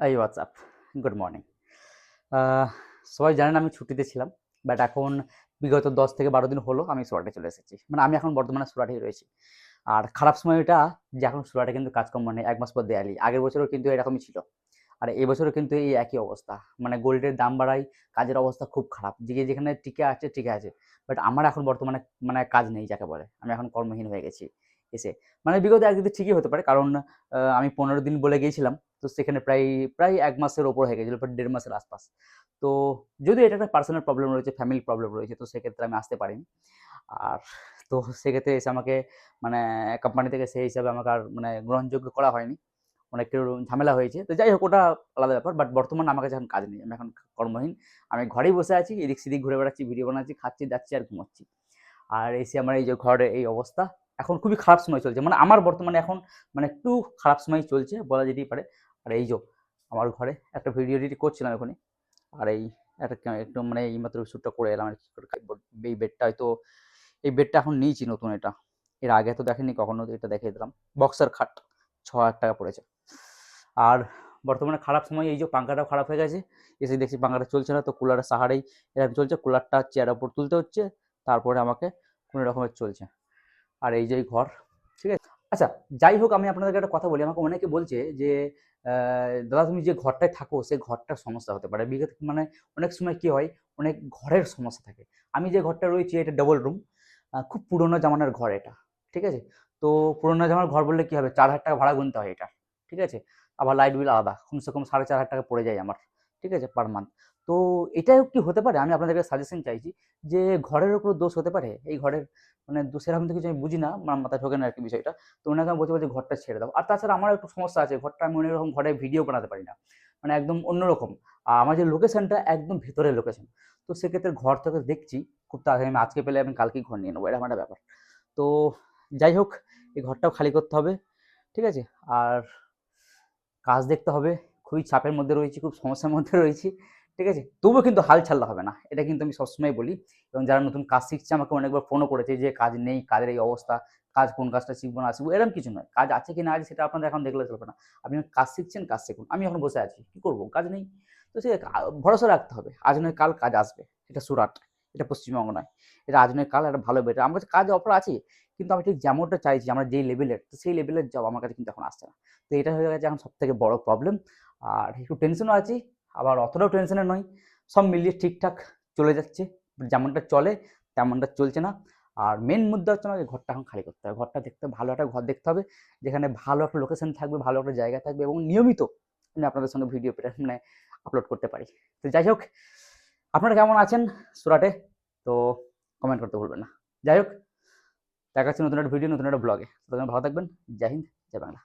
এই WhatsApp good morning সবাই জানেন আমি ছুটিতে ছিলাম বাট এখন বিগত দশ থেকে বারো দিন হলো আমি সুরাটে চলে এসেছি। মানে আমি এখন বর্তমানে সুরাটেই রয়েছি। আর খারাপ সময়টা যে এখন সুরাটে কিন্তু কাজকর্ম নেই, এক মাস পর দেয়ালি। আগের বছরও কিন্তু এরকমই ছিল। আর এই বছরও কিন্তু এই একই অবস্থা। মানে গোল্ডের দাম বাড়ায়, কাজের অবস্থা খুব খারাপ। যে যেখানে টিকে আছে টিকে আছে। বাট আমার এখন বর্তমানে মানে কাজ নেই, যাকে বলে। আমি এখন কর্মহীন হয়ে গেছি এসে। মানে বিগত একদিন ঠিকই হতে পারে, কারণ আমি পনেরো দিন বলে গিয়েছিলাম। তো সেখানে প্রায় প্রায় এক মাসের ওপর হয়ে গেছিল দেড় মাসের আশপাশ। তো যদি এটা একটা পার্সোনাল প্রবলেম রয়েছে ফ্যামিলি প্রবলেম রয়েছে, তো সেক্ষেত্রে আমি আসতে পারিনি। আর তো সেক্ষেত্রে এসে আমাকে মানে কোম্পানি থেকে সেই হিসাবে আমাকে আর মানে গ্রহণযোগ্য করা হয়নি। অনেক ঝামেলা হয়েছে। তো যাই হোক, ওটা আলাদা ব্যাপার বাট বর্তমানে আমার কাছে এখন কাজ নেই। আমি এখন কর্মহীন। আমি ঘরেই বসে আছি, এদিক সেদিক ঘুরে বেড়াচ্ছি ভিডিও বানাচ্ছি, খাচ্ছি, যাচ্ছি আর ঘুমাচ্ছি। আর এসে আমার এই যে ঘরে এই অবস্থা, এখন খুবই খারাপ সময় চলছে। মানে আমার বর্তমানে এখন মানে একটু খারাপ সময় চলছে, বলা যেতেই পারে। আর এই যে আমার ঘরে একটা ভিডিও এডিট করছিলাম এখনই। আর এই একটা একটু মানে এই মাত্র শ্যুটটা করে এলাম আর কি। এই বেডটা হয়তো, এই বেডটা এখন নিয়েছি নতুন এটা। এর আগে তো দেখেনি, কখনো এটা দেখিয়ে দিলাম। বক্সার খাট, ছ হাজার টাকা পড়েছে। আর বর্তমানে খারাপ সময় এই যে পাঙ্খাটাও খারাপ হয়ে গেছে। এসে দেখছি পাঙ্খাটা চলছে না, তো কুলারের সাহারেই এরকম চলছে। কুলারটা চেয়ারের উপর তুলতে হচ্ছে, তারপরে আমাকে কোনো রকমের চলছে। আর এই যে ঘর, ঠিক আছে? আচ্ছা যাই হোক আমি আপনাদেরকে একটা কথা বলি। আমাকে অনেকে বলছে যে দাদা তুমি যে ঘরটায় থাকো সেই ঘরটার সমস্যা হতে পারে। বিগত মানে অনেক সময় কি হয়, অনেক ঘরের সমস্যা থাকে। আমি যে ঘরটা রয়েছি, এটা ডবল রুম খুব পুরোনো জামানার ঘর এটা, ঠিক আছে? তো পুরোনো জামার ঘর বললে কি হবে? চার হাজার টাকা ভাড়া গুনতে হয় এটা, ঠিক আছে? আবার লাইট বিল আলাদা, কমসে কম সাড়ে চার হাজার টাকা পড়ে যায় আমার, ঠিক আছে পার মান্থ তো এটাও কি হতে পারে? আমি আপনাদেরকে সাজেশন চাইছি যে ঘরের উপর দোষ হতে পারে? এই ঘরের মানে দোষের আমি কিছু আমি বুঝি না আমার মাথায় ঢোকে না আর কি বিষয়টা। তো ওনাকে আমি বলতে পারছি ঘরটা ছেড়ে দাও। আর তাছাড়া আমার একটু সমস্যা আছে, ঘরটা আমি অনেক রকম ঘরে ভিডিও বানাতে পারি না। মানে একদম অন্যরকম। আর আমার যে লোকেশনটা একদম ভেতরের লোকেশন তো সেক্ষেত্রে ঘর থেকে দেখছি, খুব তাড়াতাড়ি আমি আজকে পেলে আমি কালকেই ঘর নিয়ে নেব, এরকম একটা ব্যাপার। তো যাই হোক, এই ঘরটাও খালি করতে হবে, ঠিক আছে? আর কাজ দেখতে হবে। খুবই চাপের মধ্যে রয়েছি, খুব সমস্যার মধ্যে রয়েছি। ঠিক আছে? তবুও কিন্তু হাল ছাড়লে হবে না। এটা কিন্তু আমি সবসময় বলি এবং যারা নতুন কাজ শিখছে, আমাকে অনেকবার ফোনও করেছে যে, কাজ নেই, কাজের এই অবস্থা, কাজ কোন কাজটা শিখব না শিখব? এরকম কিছু নয়। কাজ আছে কি না আছে সেটা আপনাদের এখন দেখলে চলবে না। আপনি কাজ শিখছেন, কাজ শিখুন। আমি এখন বসে আছি। কী করব? কাজ নেই। তো সে ভরসা রাখতে হবে। আজ নয় কাল কাজ আসবে। এটা সুরাট। এটা পশ্চিমবঙ্গ নয়। এটা আজ নয় কাল একটা ভালো বেটার। আমার কাছে কাজ অফার আছে, কিন্তু আমি ঠিক যেমনটা চাইছি, আমরা যেই লেভেলের তো সেই লেভেলের জব আমার কাছে কিন্তু এখন আসছে না। তো এটা হয়ে গেছে এখন সব থেকে বড় প্রবলেম আর একটু টেনশনও আছি। আবার অতটাও টেনশনে নয়। সব মিলিয়ে ঠিকঠাক চলে যাচ্ছে। যেমনটা চলে, তেমনটা চলছে না। আর মেন মুদ্রা হচ্ছে আমাকে ঘরটা এখন খালি করতে হবে। ঘরটা দেখতে ভালো একটা ঘর দেখতে হবে, যেখানে ভালো একটা লোকেশন থাকবে, ভালো একটা জায়গা থাকবে এবং নিয়মিত আমি আপনাদের সঙ্গে ভিডিও মানে আপলোড করতে পারি। তো যাই হোক, আপনারা কেমন আছেন সুরাটে? তো কমেন্ট করতে ভুলবেন না। যাই হোক, দেখা হচ্ছে নতুন একটা ভিডিও নতুন একটা ব্লগে ততক্ষণ ভালো থাকবেন। জয় হিন্দ, জয় বাংলা।